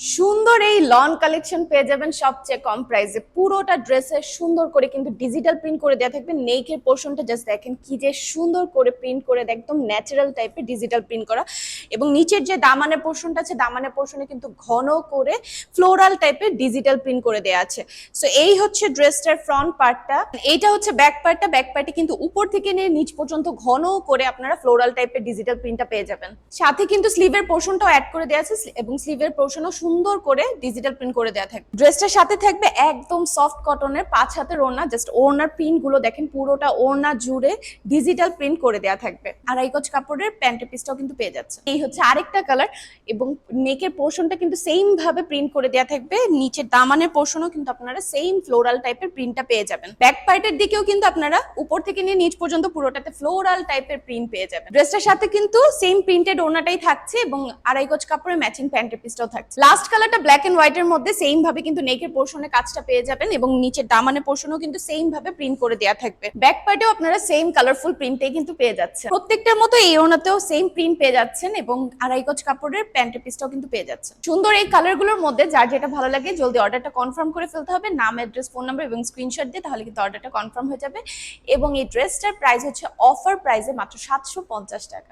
সুন্দর এই loan collection পেয়ে যাবেন সবচেয়ে কম প্রাইসে পুরোটা ড্রেসে সুন্দর করে কিন্তু ডিজিটাল প্রিন্ট করে দেওয়া থাকবে। নেকের পোর্শনটা জাস্ট দেখেন কি যে সুন্দর করে প্রিন্ট করে একদম ন্যাচারাল টাইপের ডিজিটাল প্রিন্ট করা। এবং নিচের যে দামানে পোর্শনটা আছে, দামানের পোর্শনে কিন্তু ঘন করে ফ্লোরাল টাইপের ডিজিটাল প্রিন্ট করে দেওয়া আছে। সো এই হচ্ছে ড্রেসটার ফ্রন্ট পার্টটা এইটা হচ্ছে ব্যাক পার্টটা ব্যাক পার্টে কিন্তু উপর থেকে নিয়ে নিচ পর্যন্ত ঘন করে আপনারা ফ্লোরাল টাইপের ডিজিটাল প্রিন্টটা পেয়ে যাবেন। সাথে কিন্তু স্লিভের পোর্শনটাও অ্যাড করে দেওয়া আছে এবং স্লিভের পোর্শনও সুন্দর করে ডিজিটাল প্রিন্ট করে দেওয়া থাকবে। ড্রেসটার সাথে থাকবে একদম সফট কটনের পাঁচ হাতের ওড়না। জাস্ট ওড়নার প্রিন্টগুলো দেখেন, পুরোটা ওড়না জুড়ে ডিজিটাল প্রিন্ট করে দেওয়া থাকবে। আড়াই গজ কাপড়ের প্যান্টের পিসটাও কিন্তু পেয়ে যাচ্ছে এই হচ্ছে আরেকটা কালার এবং নেকের পোর্শনটা কিন্তু সেম ভাবে প্রিন্ট করে দেওয়া থাকবে। নিচের দামানের পোর্শনও কিন্তু আপনারা সেম ফ্লোরাল টাইপের প্রিন্টটা পেয়ে যাবেন। ব্যাক পার্টের দিকেও কিন্তু আপনারা উপর থেকে নিয়ে নিচ পর্যন্ত পুরোটাতে ফ্লোরাল টাইপের প্রিন্ট পেয়ে যাবেন। ড্রেসটার সাথে কিন্তু সেম প্রিন্টেড ওনাটাই থাকছে এবং আড়াই গজ কাপড়ের ম্যাচিং প্যান্টের পিসটাও থাকছে। লাস্ট কালারটা ব্ল্যাক এন্ড হোয়াইটের মধ্যে সেম ভাবে কিন্তু নেকের পোর্শনে কাজটা পেয়ে যাবেন এবং নিচের দামানের পোর্শনও কিন্তু সেম ভাবে প্রিন্ট করে দেওয়া থাকবে। ব্যাক পার্টেও আপনারা সেম কালারফুল প্রিন্টেই কিন্তু পেয়ে যাচ্ছেন। প্রত্যেকটার মতো এই ওনাতেও সেম প্রিন্ট পেয়ে যাচ্ছেন এবং আড়াই গজ কাপড়ের প্যান্টের পিসটাও কিন্তু পেয়ে যাচ্ছে সুন্দর এই কালারগুলোর মধ্যে যার যেটা ভালো লাগে জলদি অর্ডারটা কনফার্ম করে ফেলতে হবে। নাম অ্যাড্রেস ফোন নাম্বার এবং স্ক্রিনশট দিয়ে তাহলে কিন্তু অর্ডারটা কনফার্ম হয়ে যাবে। এবং এই ড্রেসটার প্রাইস হচ্ছে অফার প্রাইসে মাত্র সাতশো পঞ্চাশ টাকা।